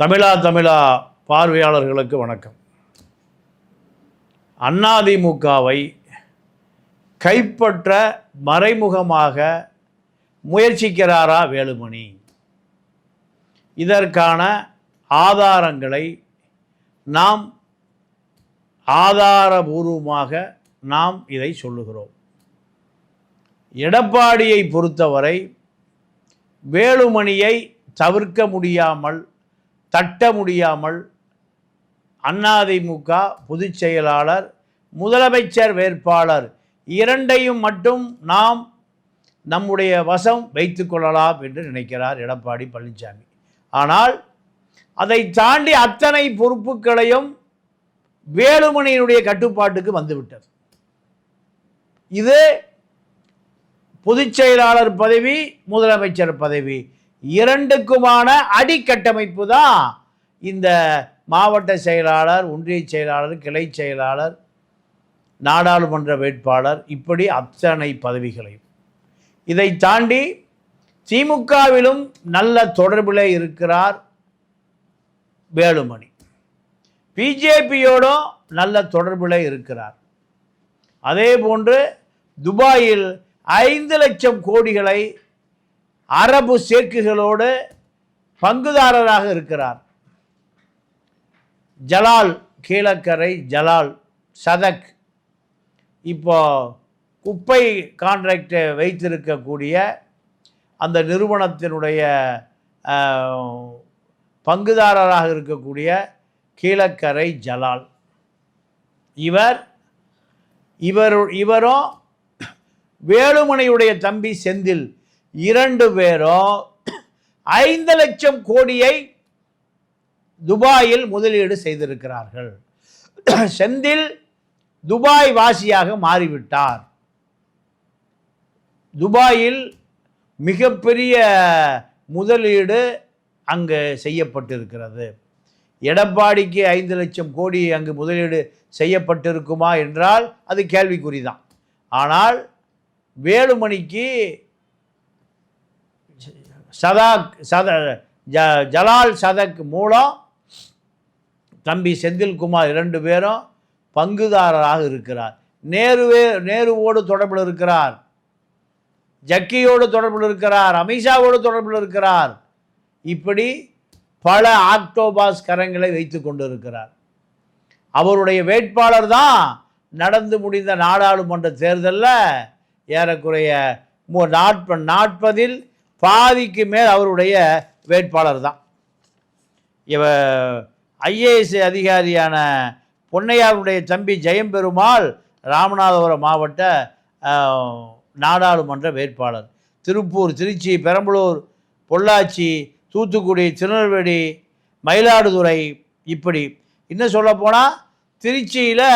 தமிழா தமிழா பார்வையாளர்களுக்கு வணக்கம். அதிமுகவை கைப்பற்ற மறைமுகமாக முயற்சிக்கிறாரா வேலுமணி? இதற்கான ஆதாரங்களை நாம் ஆதாரபூர்வமாக நாம் இதை சொல்லுகிறோம். எடப்பாடியை பொறுத்தவரை வேலுமணியை தவிர்க்க முடியாமல் தட்ட முடியாமல் அதிமுக பொதுச் செயலாளர் முதலமைச்சர் வேட்பாளர் இரண்டையும் மட்டும் நாம் நம்முடைய வசம் வைத்து கொள்ளலாம் என்று நினைக்கிறார் எடப்பாடி பழனிசாமி. ஆனால் அதை தாண்டி அத்தனை பொறுப்புகளையும் வேலுமணியினுடைய கட்டுப்பாட்டுக்கு வந்துவிட்டது. இது பொதுச் செயலாளர் பதவி முதலமைச்சர் பதவி. இரண்டுக்குமான அடிக்கட்டமைப்பு தான் இந்த மாவட்ட செயலாளர் ஒன்றிய செயலாளர் கிளை செயலாளர் நாடாளுமன்ற வேட்பாளர் இப்படி அத்தனை பதவிகளையும். இதை தாண்டி திமுகவிலும் நல்ல தொடர்பில் இருக்கிறார் வேலுமணி. பிஜேபியோடும் நல்ல தொடர்பில் இருக்கிறார். அதே போன்று துபாயில் ஐந்து லட்சம் கோடிகளை அரபு சேக்குகளோடு பங்குதாரராக இருக்கிறார். ஜலால் கீழக்கரை ஜலால் சதக். இப்போ குப்பை கான்ட்ராக்டை வைத்திருக்கக்கூடிய அந்த நிறுவனத்தினுடைய பங்குதாரராக இருக்கக்கூடிய கீழக்கரை ஜலால். இவர் இவர் இவரும் வேலுமணியுடைய தம்பி செந்தில் இரண்டு பேரும் ஐந்து லட்சம் கோடியை துபாயில் முதலீடு செய்திருக்கிறார்கள். செந்தில் துபாய் வாசியாக மாறிவிட்டார். துபாயில் மிகப்பெரிய முதலீடு அங்கு செய்யப்பட்டிருக்கிறது. எடப்பாடிக்கு ஐந்து லட்சம் கோடி அங்கு முதலீடு செய்யப்பட்டிருக்குமா என்றால் அது கேள்விக்குறிதான். ஆனால் வேலுமணிக்கு சதாக் சத ஜ ஜலால் சதக் மூலம் தம்பி செந்தில்குமார் இரண்டு பேரும் பங்குதாரராக இருக்கிறார். நேருவே நேருவோடு தொடர்பில் இருக்கிறார். ஜக்கியோடு தொடர்பில் இருக்கிறார். அமித்ஷாவோடு தொடர்பில் இருக்கிறார். இப்படி பல ஆக்டோபாஸ் கரங்களை வைத்து கொண்டிருக்கிறார். அவருடைய வேட்பாளர் தான் நடந்து முடிந்த நாடாளுமன்ற தேர்தலில் ஏறக்குறைய மு- நாற்ப நாற்பதில் பாதிக்கு மேல் அவருடைய வேட்பாளர் தான் இவ ஐஏஎஸ் அதிகாரியான பொன்னையாருடைய தம்பி ஜெயம்பெருமாள் ராமநாதபுரம் மாவட்ட நாடாளுமன்ற வேட்பாளர். திருப்பூர் திருச்சி பெரம்பலூர் பொள்ளாச்சி தூத்துக்குடி திருநெல்வேலி மயிலாடுதுறை இப்படி. இன்னும் சொல்லப்போனால் திருச்சியில்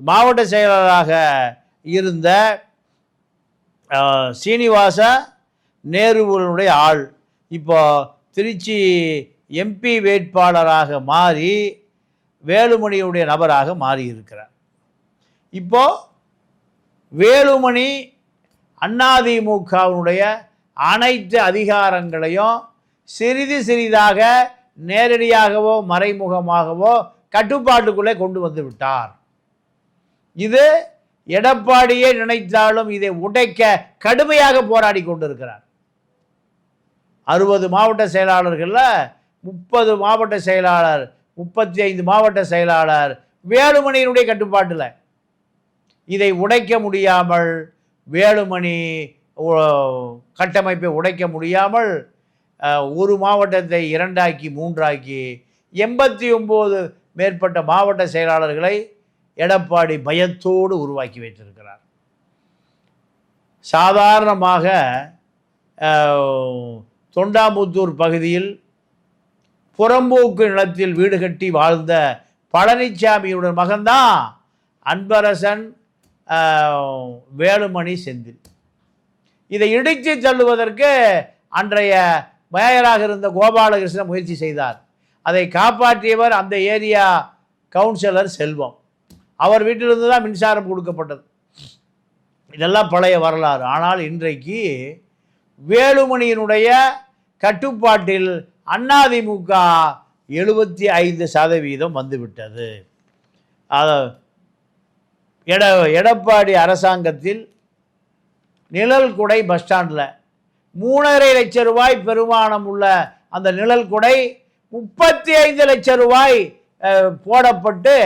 மாவட்ட செயலாளராக இருந்த சீனிவாச நேருவனுடைய ஆள். இப்போ திருச்சி எம்பி வேட்பாளராக மாறி வேலுமணியுடைய நபராக மாறி இருக்கிறார் இப்போ வேலுமணி அதிமுகவினுடைய அனைத்து அதிகாரங்களையும் சிறிது சிறிதாக நேரடியாகவோ மறைமுகமாகவோ கட்டுப்பாட்டுக்குள்ளே கொண்டு வந்து விட்டார். இது எடப்பாடியே நினைத்தாலும் இதை உடைக்க கடுமையாக போராடி கொண்டிருக்கிறார். அறுபது மாவட்ட செயலாளர்களில் முப்பது மாவட்ட செயலாளர் முப்பத்தி ஐந்து மாவட்ட செயலாளர் வேலுமணியினுடைய கட்டுப்பாட்டில். இதை உடைக்க முடியாமல் வேலுமணி கட்டமைப்பை உடைக்க முடியாமல் ஒரு மாவட்டத்தை இரண்டாக்கி மூன்றாக்கி எண்பத்தி ஒம்பது மேற்பட்ட மாவட்ட செயலாளர்களை எடப்பாடி பயத்தோடு உருவாக்கி வைத்திருக்கிறார். சாதாரணமாக தொண்டாமுத்தூர் பகுதியில் புறம்போக்கு நிலத்தில் வீடு கட்டி வாழ்ந்த பழனிசாமியோட மகன்தான் அன்பரசன் வேலுமணி செந்தில். இதை இடித்து தள்ளுவதற்கு அன்றைய மேயராக இருந்த கோபாலகிருஷ்ணன் முயற்சி செய்தார். அதை காப்பாற்றியவர் அந்த ஏரியா கவுன்சிலர் செல்வம். அவர் வீட்டிலிருந்து தான் மின்சாரம் கொடுக்கப்பட்டது. இதெல்லாம் பழைய வரலாறு. ஆனால் இன்றைக்கு வேலுமணியினுடைய கட்டுப்பாட்டில் அதிமுக எழுபத்தி ஐந்து சதவீதம் வந்துவிட்டது. எட எடப்பாடி அரசாங்கத்தில் நிழல் குடை பஸ் ஸ்டாண்டில் மூணரை லட்சம் ரூபாய் பெருமானம் உள்ள அந்த நிழல் குடை முப்பத்தி ஐந்து லட்சம் ரூபாய் போடப்பட்டு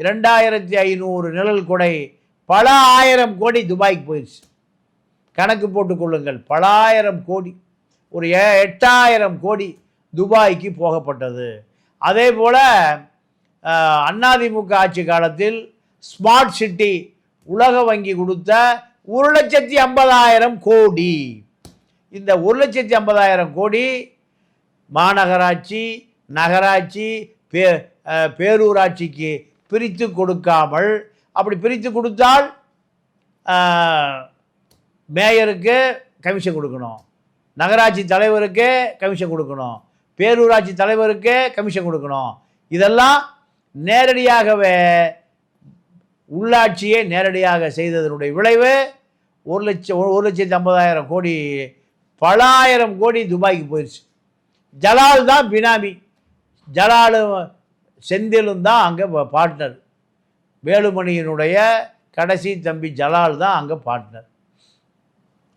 இரண்டாயிரத்தி ஐநூறு நிழல் கொடை பல ஆயிரம் கோடி துபாய்க்கு போயிடுச்சு. கணக்கு போட்டுக்கொள்ளுங்கள் பல ஆயிரம் கோடி. ஒரு எட்டாயிரம் கோடி துபாய்க்கு போகப்பட்டது. அதே போல் அதிமுக ஆட்சி காலத்தில் ஸ்மார்ட் சிட்டி உலக வங்கி கொடுத்த ஒரு லட்சத்தி ஐம்பதாயிரம் கோடி. இந்த ஒரு லட்சத்தி ஐம்பதாயிரம் கோடி மாநகராட்சி நகராட்சி பே பேரூராட்சிக்கு பிரித்து கொடுக்காமல் அப்படி பிரித்து கொடுத்தால் மேயருக்கு கமிஷன் கொடுக்கணும். நகராட்சி தலைவருக்கு கமிஷன் கொடுக்கணும். பேரூராட்சி தலைவருக்கு கமிஷன் கொடுக்கணும். இதெல்லாம் நேரடியாகவே உள்ளாட்சியை நேரடியாக செய்ததனுடைய விளைவு ஒரு லட்சம் ஒரு லட்சத்தி ஐம்பதாயிரம் கோடி பல ஆயிரம் கோடி துபாய்க்கு போயிடுச்சு ஜலால் தான் பினாமி. ஜலாலும் செந்திலும் தான் அங்கே பார்ட்னர் வேலுமணியினுடைய கடைசி தம்பி ஜலால் தான் அங்கே பார்ட்னர்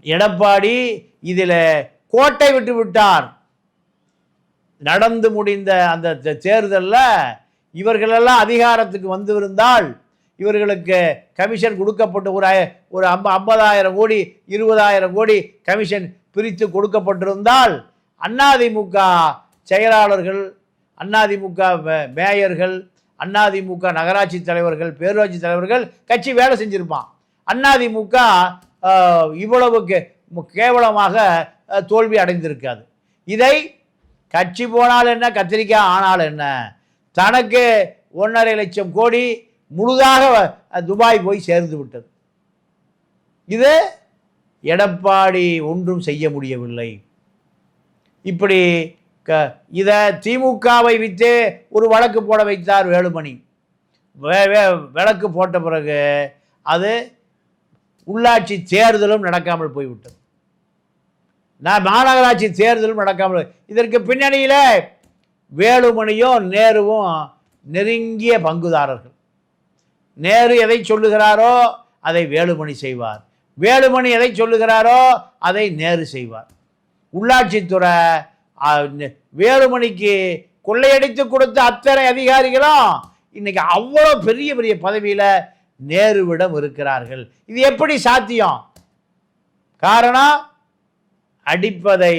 எடப்பாடி இதில் கோட்டை விட்டு விட்டார். நடந்து முடிந்த அந்த தேர்தலில் இவர்களெல்லாம் அதிகாரத்துக்கு வந்திருந்தால் இவர்களுக்கு கமிஷன் கொடுக்கப்பட்டு ஒரு ஒரு ஐம்ப ஐம்பதாயிரம் கோடி இருபதாயிரம் கோடி கமிஷன் பிரித்து கொடுக்கப்பட்டிருந்தால் அதிமுக செயலாளர்கள் அதிமுக மே- மேயர்கள் அதிமுக நகராட்சி தலைவர்கள் பேரூராட்சி தலைவர்கள் கட்சி வேலை செஞ்சுருப்பான். அதிமுக இவ்வளவு கே- கேவலமாக தோல்வி அடைந்திருக்காது. இதை கட்சி போனால் என்ன கத்திரிக்காய் ஆனால் என்ன? தனக்கு ஒன்றரை லட்சம் கோடி முழுதாக துபாய் போய் சேர்ந்து விட்டது. இது எடப்பாடி ஒன்றும் செய்ய முடியவில்லை. இப்படி இதை திமுகவை விற்று ஒரு வழக்கு போட வைத்தார் வேலுமணி. வே வே விளக்கு போட்ட பிறகு அது உள்ளாட்சி தேர்தலும் நடக்காமல் போய்விட்டது. நான் மாநகராட்சி தேர்தலும் நடக்காமல் இதற்கு பின்னணியில் வேலுமணியும் நேருவும் நெருங்கிய பங்குதாரர்கள். நேரு எதை சொல்லுகிறாரோ அதை வேலுமணி செய்வார். வேலுமணி எதை சொல்லுகிறாரோ அதை நேரு செய்வார். உள்ளாட்சித்துறை வேலுமணிக்கு கொள்ளையடித்து கொடுத்த அத்தனை அதிகாரிகளும் இன்னைக்கு அவ்வளோ பெரிய பெரிய பதவியில் நேருவிடம் இருக்கிறார்கள். இது எப்படி சாத்தியம்? காரணம் அடிப்பதை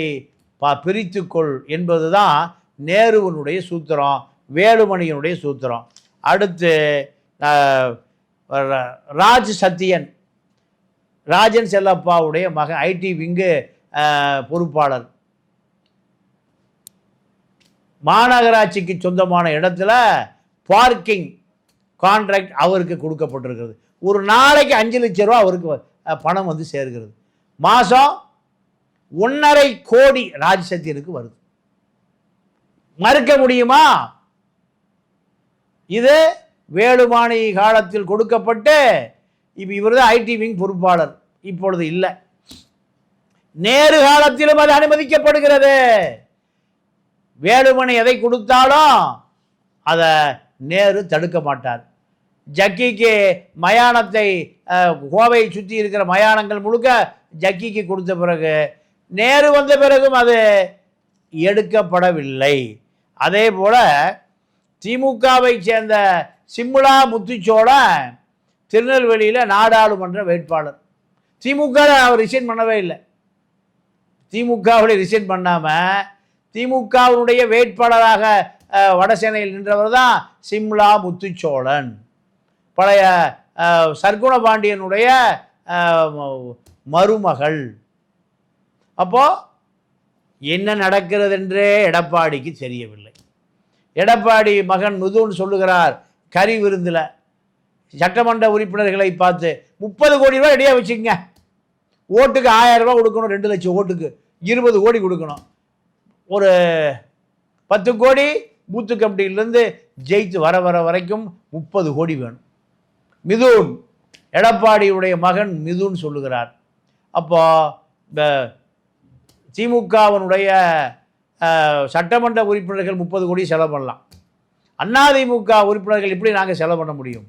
பா பிரித்துக்கொள் என்பதுதான் நேருவனுடைய சூத்திரம் வேலுமணியனுடைய சூத்திரம். அடுத்து ராஜ் சத்தியன் ராஜன் செல்லப்பாவுடைய மகன் ஐடி விங்கு பொறுப்பாளர். மாநகராட்சிக்கு சொந்தமான இடத்துல பார்க்கிங் கான்ட்ராக்ட் அவருக்கு கொடுக்கப்பட்டிருக்கிறது. ஒரு நாளைக்கு அஞ்சு லட்ச ரூபா அவருக்கு பணம் வந்து சேர்கிறது. மாதம் ஒன்றரை கோடி ராஜசத்தியனுக்கு வருது. மறுக்க முடியுமா? இது வேலுமானி காலத்தில் கொடுக்கப்பட்டு இப்போ இவர் தான் ஐடி விங் பொறுப்பாளர். இப்பொழுது இல்லை. நேரு காலத்திலும் அது அனுமதிக்கப்படுகிறது. வேலுமணி எதை கொடுத்தாலும் அதை நேரு தடுக்க மாட்டார். ஜக்கிக்கு மயானத்தை கோவையை சுற்றி இருக்கிற மயானங்கள் முழுக்க ஜக்கிக்கு கொடுத்த பிறகு நேரு வந்த பிறகும் அது எடுக்கப்படவில்லை. அதே போல் திமுகவை சேர்ந்த சிம்லா முத்துச்சோழன் திருநெல்வேலியில் நாடாளுமன்ற வேட்பாளர். திமுக அவர் ரிசைன் பண்ணவே இல்லை. திமுகவில் ரிசைன் பண்ணாமல் திமுகவினுடைய வேட்பாளராக வடசேனையில் நின்றவர் தான் சிம்லா முத்துச்சோழன். பழைய அஹ், சர்க்குண பாண்டியனுடைய மருமகள். அப்போ என்ன நடக்கிறது என்றே எடப்பாடிக்கு தெரியவில்லை. எடப்பாடி மகன் முதுன்னு சொல்லுகிறார் கறி விருந்தில். சட்டமன்ற உறுப்பினர்களை பார்த்து முப்பது கோடி ரூபாய் ரெடியாக வச்சுக்கங்க. ஓட்டுக்கு ஆயிரம் ரூபா கொடுக்கணும் ரெண்டு லட்சம் ஓட்டுக்கு. இருபது கோடி கொடுக்கணும். ஒரு பத்து கோடி பூத்து கமிட்டியிலேருந்து ஜெயித்து வர வர வரைக்கும் முப்பது கோடி வேணும். மிதுன் எடப்பாடியுடைய மகன் மிதுன் சொல்லுகிறார். அப்போ இந்த திமுகவனுடைய சட்டமன்ற உறுப்பினர்கள் முப்பது கோடி செலவு பண்ணலாம். அதிமுக உறுப்பினர்கள் இப்படி நாங்கள் செலவு பண்ண முடியும்?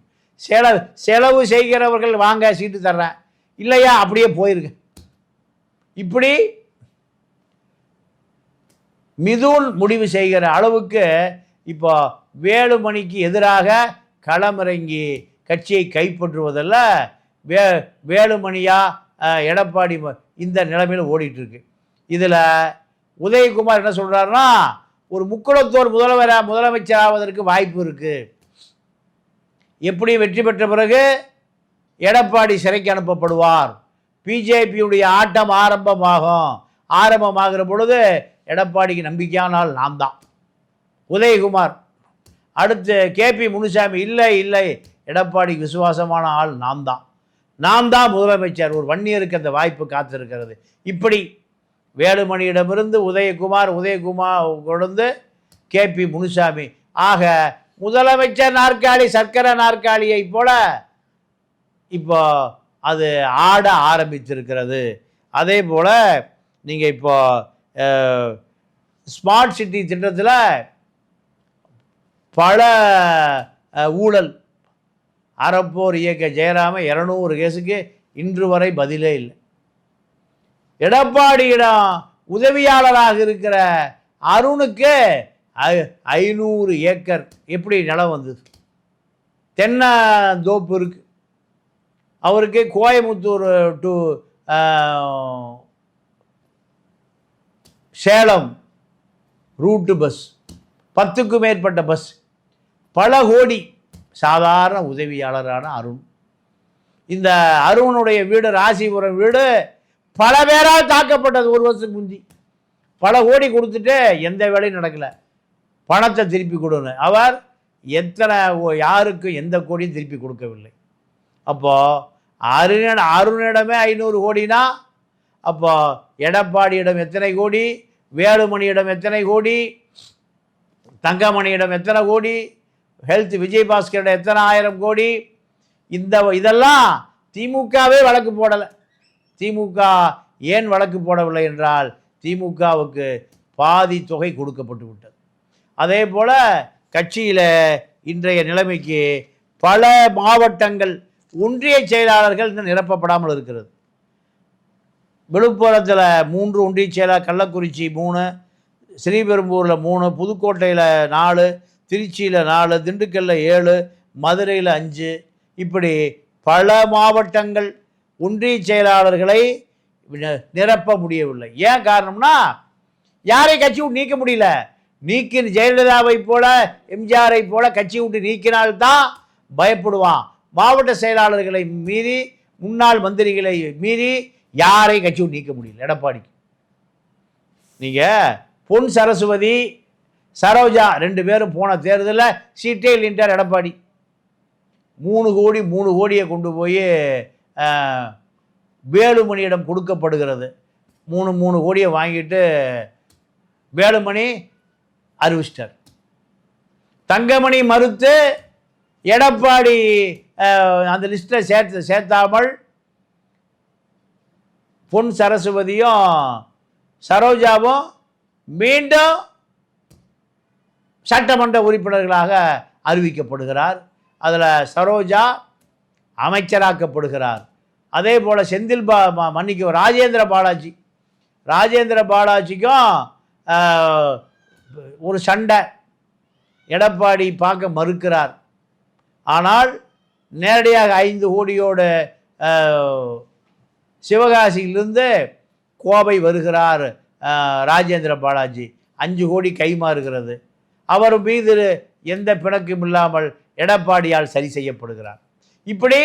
செலவு செலவு செய்கிறவர்கள் வாங்க சீட்டு தர்றேன். இல்லையா? அப்படியே போயிருங்க. இப்படி மிதுன் முடிவு செய்கிற அளவுக்கு இப்போ வேலுமணிக்கு எதிராக களமிறங்கி கட்சியை கைப்பற்றுவதில் வே வேலுமணியா எடப்பாடி இந்த நிலைமையில் ஓடிட்டுருக்கு. இதில் உதயகுமார் என்ன சொல்கிறாருன்னா ஒரு முக்குளத்தோர் முதல்வரா முதலமைச்சராவதற்கு வாய்ப்பு இருக்குது எப்படி வெற்றி பெற்ற பிறகு எடப்பாடி சிறைக்கு அனுப்பப்படுவார்? பிஜேபியுடைய ஆட்டம் ஆரம்பமாகும். ஆரம்பமாகிற பொழுது எடப்பாடிக்கு நம்பிக்கையான ஆள் நான் தான் உதயகுமார் அடுத்து கேபி முனுசாமி இல்லை இல்லை எடப்பாடிக்கு விசுவாசமான ஆள் நான் தான் நான் தான் முதலமைச்சர் ஒரு வன்னியருக்கு அந்த வாய்ப்பு காத்திருக்கிறது. இப்படி வேலுமணியிடமிருந்து உதயகுமார் உதயகுமார் கொண்டு கேபி முனுசாமி. ஆக முதலமைச்சர் நாற்காலி சர்க்கரை நாற்காலியை போல இப்போ அது ஆட ஆரம்பித்திருக்கிறது. அதே போல் நீங்கள் இப்போ ஸ்மார்ட் சிட்டி திட்டத்தில் பல ஊழல். அறப்போர் இயக்க ஜெயராம இரநூறு கேஸுக்கு இன்று வரை பதிலே இல்லை. எடப்பாடியிடம் உதவியாளராக இருக்கிற அருணுக்கு ஐ- ஐநூறு ஏக்கர் எப்படி நிலம் வந்தது? தென்னந்தோப்பு இருக்குது அவருக்கு Coimbatore to Salem route bus பத்துக்கும் மேற்பட்ட பஸ் பல கோடி சாதாரண உதவியாளரான அருண். இந்த அருணுடைய வீடு ராசிபுரம் வீடு பல பேரால் தாக்கப்பட்டது ஒரு வருஷத்துக்கு முந்தி. பல கோடி கொடுத்துட்டு எந்த வேலையும் நடக்கல. பணத்தை திருப்பி கொடுன்னு. அவர் எத்தனை ஓ- யாருக்கும் எந்த கோடியும் திருப்பி கொடுக்கவில்லை. அப்போது அருண அருணிடமே ஐநூறு கோடினா அப்போ எடப்பாடியிடம் எத்தனை கோடி? வேலுமணியிடம் எத்தனை கோடி? தங்கமணியிடம் எத்தனை கோடி? ஹெல்த் விஜயபாஸ்கரிடம் எத்தனை ஆயிரம் கோடி? இந்த இதெல்லாம் திமுகவே வழக்கு போடலை. திமுக ஏன் வழக்கு போடவில்லை என்றால் திமுகவுக்கு பாதி தொகை கொடுக்கப்பட்டு விட்டது. அதே போல் கட்சியில் இன்றைய நிலைமைக்கு பல மாவட்டங்கள் ஒன்றிய செயலாளர்கள் இன்னும் நிரப்பப்படாமல் இருக்கிறது. விழுப்புரத்தில் மூன்று ஒன்றிய செயலாளர் கள்ளக்குறிச்சி மூணு ஸ்ரீபெரும்பூரில் மூணு புதுக்கோட்டையில் நாலு திருச்சியில் நாலு திண்டுக்கல்லில் ஏழு மதுரையில் அஞ்சு. இப்படி பல மாவட்டங்கள் ஒன்றிய செயலாளர்களை நிரப்ப முடியவில்லை. ஏன் காரணம்னா யாரை கட்சி விட்டு நீக்க முடியல. நீக்கி ஜெயலலிதாவை போல எம்ஜிஆரை போல கட்சி விட்டு நீக்கினால்தான் பயப்படுவான். மாவட்ட செயலாளர்களை மீறி முன்னாள் மந்திரிகளை மீறி யாரை கட்சி விட்டு நீக்க முடியல. எடப்பாடிக்கு. நீங்கள் பொன் சரஸ்வதி சரோஜா ரெண்டு பேரும் போன தேர்தலில் சீட்டே இல்லைன்ட்டார் எடப்பாடி. மூணு கோடி மூணு கோடியை கொண்டு போய் வேலுமணியிடம் கொடுக்கப்படுகிறது. மூணு மூணு கோடியை வாங்கிட்டு வேலுமணி அறிவிச்சிட்டார். தங்கமணி மறுத்து எடப்பாடி அந்த லிஸ்ட்டில் சேர்த்து சேர்த்தாமல் பொன் சரஸ்வதியும் சரோஜாவும் மீண்டும் சட்டமன்ற உறுப்பினர்களாக அறிவிக்கப்படுகிறார். அதில் சரோஜா அமைச்சராக்கப்படுகிறார். அதே போல் செந்தில் பா மன்னிக்கும் ராஜேந்திர பாலாஜி. ராஜேந்திர பாலாஜிக்கும் ஒரு சண்டை எடப்பாடி பார்க்க மறுக்கிறார். ஆனால் நேரடியாக ஐந்து கோடியோடு சிவகாசியிலிருந்து கோவை வருகிறார் ராஜேந்திர பாலாஜி. அஞ்சு கோடி கைமாறுகிறது அவர் மீது எந்த பிணக்கும் இல்லாமல் எடப்பாடியால் சரி செய்யப்படுகிறார். இப்படி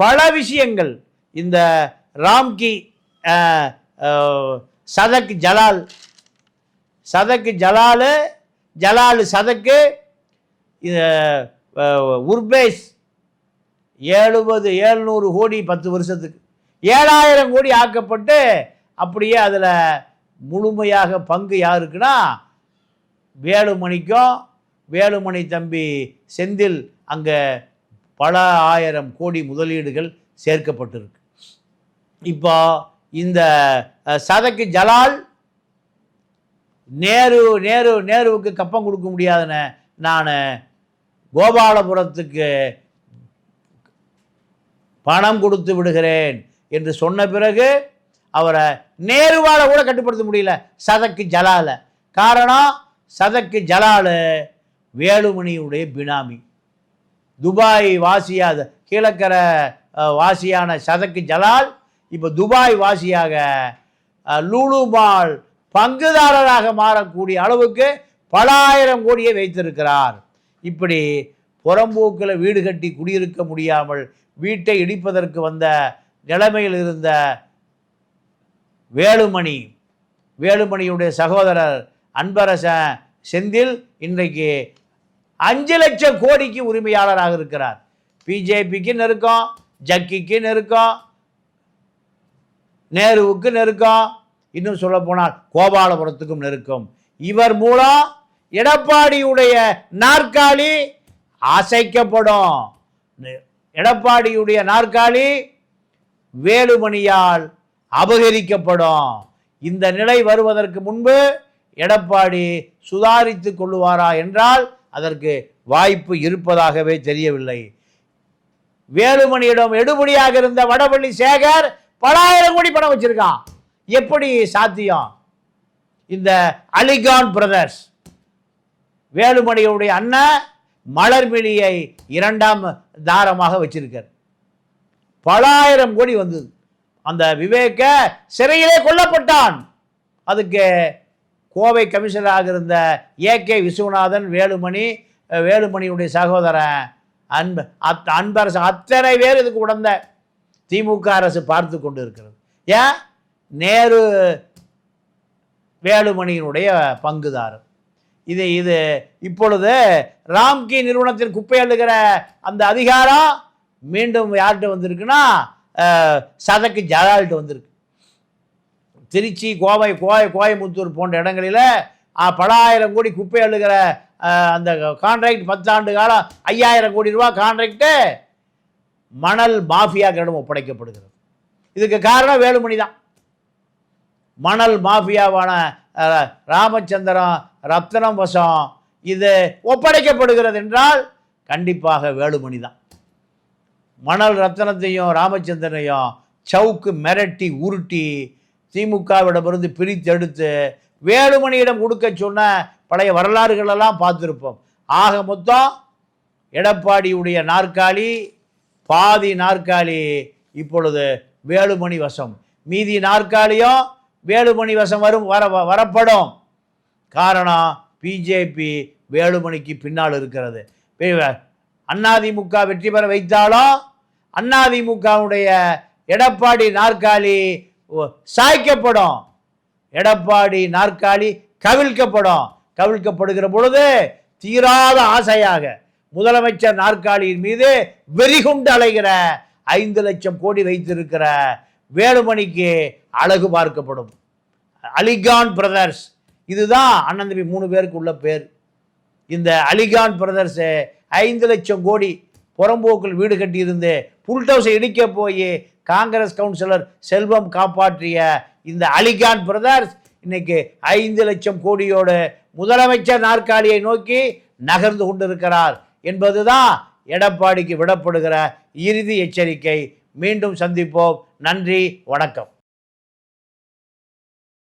பல விஷயங்கள் இந்த ராம்கி சதக் ஜலால் சதக்கு ஜலாலு ஜலாலு சதக்கு உர்பேஸ் எழுபது ஏழ்நூறு கோடி பத்து வருஷத்துக்கு ஏழாயிரம் கோடி ஆக்கப்பட்டு அப்படியே அதில் முழுமையாக பங்கு யாருக்குன்னா வேலுமணிக்கும் வேலுமணி தம்பி செந்தில் அங்கே பல ஆயிரம் கோடி முதலீடுகள் சேர்க்கப்பட்டிருக்கு. இப்போ இந்த சதைக்கு சதக்கு ஜலால் நேரு நேரு நேருவுக்கு கப்பம் கொடுக்க முடியாதுன்னு நான் கோபாலபுரத்துக்கு பணம் கொடுத்து விடுகிறேன். என்று சொன்ன பிறகு அவரை நேருவால் கூட கட்டுப்படுத்த முடியல. சதக்கு ஜலால. காரணம் சதக்கு ஜலாலு வேலுமணியுடைய பினாமி. துபாய் வாசியாக கீழக்கரை வாசியான சதக்கு ஜலால் இப்போ துபாய் வாசியாக லூலுமால் பங்குதாரராக மாறக்கூடிய அளவுக்கு பல ஆயிரம் கோடியை வைத்திருக்கிறார். இப்படி புறம்போக்கில் வீடு கட்டி குடியிருக்க முடியாமல் வீட்டை இடிப்பதற்கு வந்த நிலைமையில் இருந்த வேலுமணி வேலுமணியுடைய சகோதரர் அன்பரசன் செந்தில் இன்றைக்கு அஞ்சு லட்சம் கோடிக்கு உரிமையாளராக இருக்கிறார். பிஜேபிக்கு நெருக்கம் ஜக்கிக்கு நெருக்கம் நேருவுக்கு நெருக்கம் இன்னும் சொல்ல போனால் கோபாலபுரத்துக்கும் நெருக்கம். இவர் மூலம் எடப்பாடியுடைய நாற்காலி அசைக்கப்படும். எடப்பாடியுடைய நாற்காலி வேலுமணியால் அபகரிக்கப்படும். இந்த நிலை வருவதற்கு முன்பு எடப்பாடி சுதாரித்து கொள்ளுவாரா என்றால் அதற்கு வாய்ப்பு இருப்பதாகவே தெரியவில்லை. வேலுமணியிடம் எடுபடியாக இருந்த வடபள்ளி சேகர் பல ஆயிரம் கோடி பணம் வச்சிருக்கான். எப்படி சாத்தியம்? இந்த அலிகான் பிரதர்ஸ். வேலுமணியுடைய அண்ணன் மலர்மிழியை இரண்டாம் தாரமாக வச்சிருக்கார். பல ஆயிரம் கோடி வந்தது. அந்த விவேக சிறையிலே கொல்லப்பட்டான். அதுக்கு கோவை கமிஷனராக இருந்த ஏ கே விஸ்வநாதன் வேலுமணி வேலுமணியுடைய சகோதரன் அன்பு அத் அன்பரசு அத்தனை பேர் இதுக்கு உடந்த திமுக அரசு பார்த்து கொண்டு இருக்கிறது ஏன்? நேரு வேலுமணியினுடைய பங்குதாரர். இது இது இப்பொழுது ராம்கி நிறுவனத்தின் குப்பை அள்ளுகிற அந்த அதிகாரம் மீண்டும் யார்கிட்ட வந்திருக்குன்னா சதக்கு ஜலால்கிட்ட வந்திருக்கு. திருச்சி கோவை கோவை கோயமுத்தூர் போன்ற இடங்களில் பலாயிரம் பல ஆயிரம் கோடி குப்பை அழுகிற அந்த கான்ட்ராக்ட் பத்தாண்டு காலம் ஐயாயிரம் கோடி ரூபா கான்ட்ராக்டு மணல் மாஃபியாக்களிடம் ஒப்படைக்கப்படுகிறது. இதுக்கு காரணம் வேலுமணி தான். மணல் மாஃபியாவான ராமச்சந்திரம் ரத்னம் வசம் இது ஒப்படைக்கப்படுகிறது என்றால் கண்டிப்பாக வேலுமணி தான். மணல் ரத்னத்தையும் ராமச்சந்திரனையும் சவுக்கு மிரட்டி உருட்டி திமுகவிடமிருந்து பிரித்தெடுத்து வேலுமணியிடம் கொடுக்க சொன்ன பழைய வரலாறுகளெல்லாம் பார்த்துருப்போம். ஆக மொத்தம் எடப்பாடியுடைய நாற்காலி பாதி நாற்காலி இப்பொழுது வேலுமணி வசம். மீதி நாற்காலியும் வேலுமணி வசம் வரும் வர வரப்படும். காரணம் பிஜேபி வேலுமணிக்கு பின்னால் இருக்கிறது. பி- அதிமுக வெற்றி பெற வைத்தாலும் அதிமுகவுடைய எடப்பாடி நாற்காலி சாய்க்கப்படும். எடப்பாடி நாற்காலி கவிழ்க்கப்படும். கவிழ்க்கப்படுகிற பொழுது தீராத ஆசையாக முதலமைச்சர் நாற்காலியின் மீது வெறிகுண்டு அலைகிற ஐந்து லட்சம் கோடி வைத்திருக்கிற வேலுமணிக்கு அழகு பார்க்கப்படும். அலிகான் பிரதர்ஸ் இதுதான் அண்ணன் தம்பி மூணு பேருக்கு உள்ள பேர். இந்த அலிகான் பிரதர்ஸு ஐந்து லட்சம் கோடி புறம்போக்கில் வீடு கட்டியிருந்து புல்டவுஸை இடிக்க போய் காங்கிரஸ் கவுன்சிலர் செல்வம் காப்பாற்றிய இந்த அலிகான் பிரதர்ஸ் இன்னைக்கு ஐந்து லட்சம் கோடியோடு முதலமைச்சர் நாற்காலியை நோக்கி நகர்ந்து கொண்டிருக்கிறார். என்பதுதான் எடப்பாடிக்கு விடப்படுகிற இறுதி எச்சரிக்கை. மீண்டும் சந்திப்போம். நன்றி. வணக்கம்.